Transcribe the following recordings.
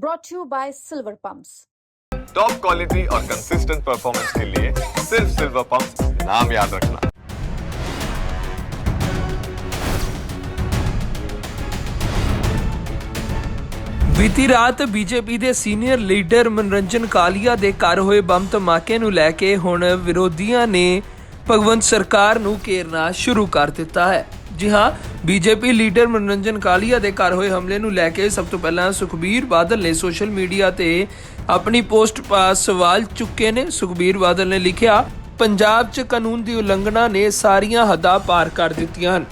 brought to you by Silver Pumps. Top quality और consistent performance के लिए सिर्फ सिल्वर पंप नाम याद रखना ਬੀਤੀ ਰਾਤ ਬੀਜੇਪੀ ਦੇ ਸੀਨੀਅਰ ਲੀਡਰ ਮਨਰੰਜਨ ਕਾਲੀਆ ਦੇ ਘਰ ਹੋਏ ਬੰਬ ਧਮਾਕੇ ਨੂੰ ਲੈ ਕੇ ਹੁਣ ਵਿਰੋਧੀਆਂ ਨੇ ਭਗਵੰਤ ਸਰਕਾਰ ਨੂੰ ਘੇਰਨਾ ਸ਼ੁਰੂ ਕਰ ਦਿੱਤਾ ਹੈ। ਜੀ ਹਾਂ, ਬੀਜੇਪੀ ਲੀਡਰ ਮਨਰੰਜਨ ਕਾਲੀਆ ਦੇ ਘਰ ਹੋਏ ਹਮਲੇ ਨੂੰ ਲੈ ਕੇ ਸਭ ਤੋਂ ਪਹਿਲਾਂ ਸੁਖਬੀਰ ਬਾਦਲ ਨੇ ਸੋਸ਼ਲ ਮੀਡੀਆ ਤੇ ਆਪਣੀ ਪੋਸਟ ਪਾ ਸਵਾਲ ਚੁੱਕੇ ਨੇ। ਸੁਖਬੀਰ ਬਾਦਲ ਨੇ ਲਿਖਿਆ, ਪੰਜਾਬ 'ਚ ਕਾਨੂੰਨ ਦੀ ਉਲੰਘਣਾ ਨੇ ਸਾਰੀਆਂ ਹੱਦਾਂ ਪਾਰ ਕਰ ਦਿੱਤੀਆਂ ਹਨ।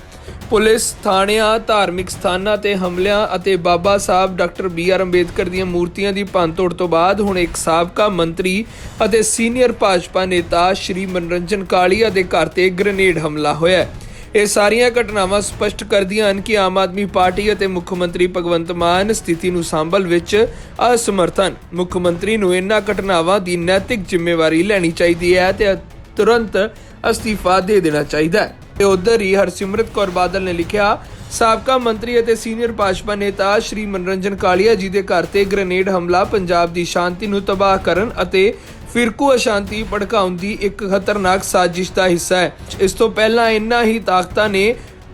ਪੁਲਿਸ ਥਾਣਿਆਂ, ਧਾਰਮਿਕ ਸਥਾਨਾਂ ਤੇ ਹਮਲਿਆਂ ਅਤੇ Baba Saheb doctor B R Ambedkar ਦੀਆਂ ਮੂਰਤੀਆਂ ਦੀ ਭੰਨਤੋੜ ਤੋਂ ਬਾਅਦ ਹੁਣ ਇੱਕ ਸਾਬਕਾ ਮੰਤਰੀ ਅਤੇ ਸੀਨੀਅਰ ਭਾਜਪਾ ਨੇਤਾ ਸ਼੍ਰੀ ਮਨਰੰਜਨ ਕਾਲੀਆ ਦੇ ਘਰ ਤੇ ਗ੍ਰਨੇਡ ਹਮਲਾ ਹੋਇਆ ਇਹ ਸਾਰੀਆਂ ਘਟਨਾਵਾਂ ਸਪਸ਼ਟ ਕਰਦੀਆਂ ਹਨ ਕਿ ਆਮ ਆਦਮੀ ਪਾਰਟੀ ਅਤੇ ਮੁੱਖ ਮੰਤਰੀ ਭਗਵੰਤ ਮਾਨ ਸਥਿਤੀ ਨੂੰ ਸੰਭਲ ਵਿੱਚ ਅਸਮਰਥਨ ਮੁੱਖ ਮੰਤਰੀ ਨੂੰ ਇਹਨਾਂ ਘਟਨਾਵਾਂ ਦੀ ਨੈਤਿਕ ਜ਼ਿੰਮੇਵਾਰੀ ਲੈਣੀ ਚਾਹੀਦੀ ਹੈ ਤੇ ਤੁਰੰਤ ਅਸਤੀਫਾ ਦੇ ਦੇਣਾ ਚਾਹੀਦਾ ਹੈ। ਤੇ ਉਧਰ ਹੀ ਹਰਸਿਮਰਤ ਕੌਰ ਬਾਦਲ ਨੇ ਲਿਖਿਆ, ਸਾਬਕਾ ਮੰਤਰੀ ਅਤੇ ਸੀਨੀਅਰ ਭਾਜਪਾ ਨੇਤਾ ਸ਼੍ਰੀ ਮਨਰੰਜਨ ਕਾਲੀਆ ਜੀ ਦੇ ਘਰ ਤੇ ਗ੍ਰਨੇਡ ਹਮਲਾ, ਪੰਜਾਬ ਦੀ ਸ਼ਾਂਤੀ ਨੂੰ ਤਬਾਹ ਕਰਨ ਅਤੇ ਫਿਰਕੂ ਅਸ਼ਾਂਤੀ ਭੜਕਾਉਣ ਦੀ ਇੱਕ ਖਤਰਨਾਕ ਸਾਜ਼ਿਸ਼ ਦਾ ਹਿੱਸਾ ਹੈ। ਇਸ ਤੋਂ ਪਹਿਲਾਂ ਇਨ੍ਹਾਂ ਹੀ ਤਾਕਤਾਂ ਨੇ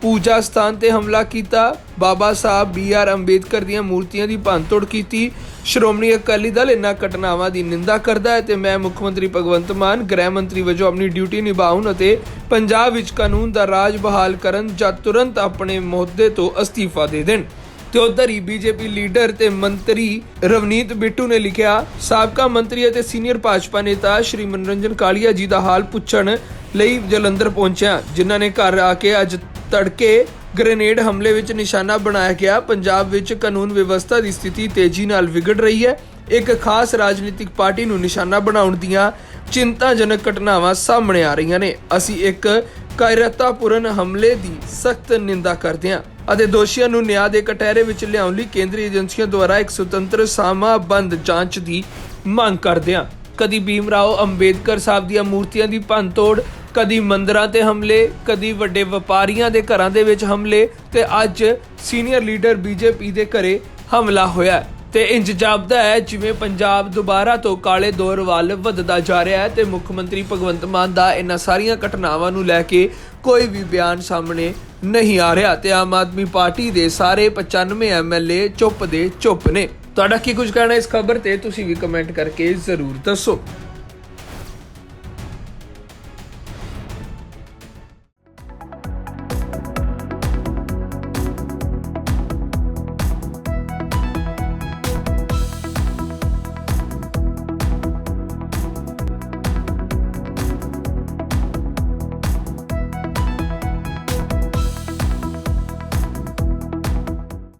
ਪੂਜਾ ਸਥਾਨ ਤੇ ਹਮਲਾ ਕੀਤਾ। ਬਾਬਾ ਸਾਹਿਬ ਬੀ ਆਰ ਅੰਬੇਦਕਰ ਦੀਆਂ ਮੂਰਤੀਆਂ ਦੀ ਭੰਨਤੋੜ ਕੀਤੀ। ਸ਼੍ਰੋਮਣੀ ਅਕਾਲੀ ਦਲ ਇਨ੍ਹਾਂ ਘਟਨਾਵਾਂ ਦੀ ਨਿੰਦਾ ਕਰਦਾ ਹੈ ਤੇ ਮੈਂ ਮੁੱਖ ਮੰਤਰੀ ਭਗਵੰਤ ਮਾਨ, ਗ੍ਰਹਿ ਮੰਤਰੀ ਵਜੋਂ ਆਪਣੀ ਡਿਊਟੀ ਨਿਭਾਉਣ ਅਤੇ ਪੰਜਾਬ ਵਿੱਚ ਕਾਨੂੰਨ ਦਾ ਰਾਜ ਬਹਾਲ ਕਰਨ ਜਾਂ ਤੁਰੰਤ ਆਪਣੇ ਮੋਹਦੇ ਤੋਂ ਅਸਤੀਫਾ ਦੇ ਦੇਣ। ਤੇ ਉਧਰ ਹੀ ਬੀਜੇਪੀ ਲੀਡਰ ਤੇ ਮੰਤਰੀ ਰਵਨੀਤ ਬਿੱਟੂ ਨੇ ਲਿਖਿਆ, ਸਾਬਕਾ ਮੰਤਰੀ ਅਤੇ ਸੀਨੀਅਰ ਭਾਜਪਾ ਨੇਤਾ ਸ਼੍ਰੀ ਮਨੋਰੰਜਨ ਕਾਲੀਆ ਜੀ ਦਾ ਹਾਲ ਪੁੱਛਣ ਲਈ ਜਲੰਧਰ ਪਹੁੰਚਿਆ, ਜਿਨ੍ਹਾਂ ਨੇ ਘਰ ਆ ਕੇ ਅੱਜ ਤੜਕੇ ਗ੍ਰੇਨੇਡ ਹਮਲੇ ਵਿੱਚ ਨਿਸ਼ਾਨਾ ਬਣਾਇਆ ਗਿਆ। ਪੰਜਾਬ ਵਿੱਚ ਕਾਨੂੰਨ ਵਿਵਸਥਾ ਦੀ ਸਥਿਤੀ ਤੇਜ਼ੀ ਨਾਲ ਵਿਗੜ ਰਹੀ ਹੈ। ਇੱਕ ਖਾਸ ਰਾਜਨੀਤਿਕ ਪਾਰਟੀ ਨੂੰ ਨਿਸ਼ਾਨਾ ਬਣਾਉਣ ਦੀਆਂ ਚਿੰਤਾਜਨਕ ਘਟਨਾਵਾਂ ਸਾਹਮਣੇ ਆ ਰਹੀਆਂ ਨੇ। ਅਸੀਂ ਇੱਕ ਕਾਇਰਤਾਪੂਰਨ ਹਮਲੇ ਦੀ ਸਖਤ ਨਿੰਦਾ ਕਰਦੇ ਹਾਂ ਅਤੇ ਦੋਸ਼ੀਆਂ ਨੂੰ ਨਿਆਂ ਦੇ ਕਟਹਿਰੇ ਵਿੱਚ ਲਿਆਉਣ ਲਈ ਕੇਂਦਰੀ ਏਜੰਸੀਆਂ ਦੁਆਰਾ ਇੱਕ ਸੁਤੰਤਰ ਸਮਾਬੰਦ ਜਾਂਚ ਦੀ ਮੰਗ ਕਰਦੇ ਹਾਂ। ਕਦੀ ਭੀਮ ਰਾਓ ਅੰਬੇਦਕਰ ਸਾਹਿਬ ਦੀਆਂ ਮੂਰਤੀਆਂ ਦੀ ਭੰਨਤੋੜ ਕਦੀ ਮੰਦਰਾਂ ਤੇ ਹਮਲੇ, ਕਦੀ ਵੱਡੇ ਵਪਾਰੀਆਂ ਦੇ ਘਰਾਂ ਦੇ ਵਿੱਚ ਹਮਲੇ ਤੇ ਅੱਜ ਸੀਨੀਅਰ ਲੀਡਰ ਬੀਜੇਪੀ ਦੇ ਘਰੇ ਹਮਲਾ ਹੋਇਆ ਹੈ। ਤੇ ਇੰਜ ਜਾਪਦਾ ਹੈ ਜਿਵੇਂ ਪੰਜਾਬ ਦੁਬਾਰਾ ਤੋਂ ਕਾਲੇ ਦੌਰ ਵੱਲ ਵੱਧਦਾ ਜਾ ਰਿਹਾ ਹੈ ਤੇ ਮੁੱਖ ਮੰਤਰੀ ਭਗਵੰਤ ਮਾਨ ਦਾ ਇਹਨਾਂ ਸਾਰੀਆਂ ਘਟਨਾਵਾਂ ਨੂੰ ਲੈ ਕੇ ਕੋਈ ਵੀ ਬਿਆਨ ਸਾਹਮਣੇ ਨਹੀਂ ਆ ਰਿਹਾ ਤੇ ਆਮ ਆਦਮੀ ਪਾਰਟੀ ਦੇ ਸਾਰੇ 95 ਐਮਐਲਏ ਚੁੱਪ ਦੇ ਚੁੱਪ ਨੇ ਤੁਹਾਡਾ ਕੀ ਕੁਝ ਕਹਿਣਾ ਇਸ ਖਬਰ ਤੇ ਤੁਸੀਂ ਵੀ ਕਮੈਂਟ ਕਰਕੇ ਜ਼ਰੂਰ ਦੱਸੋ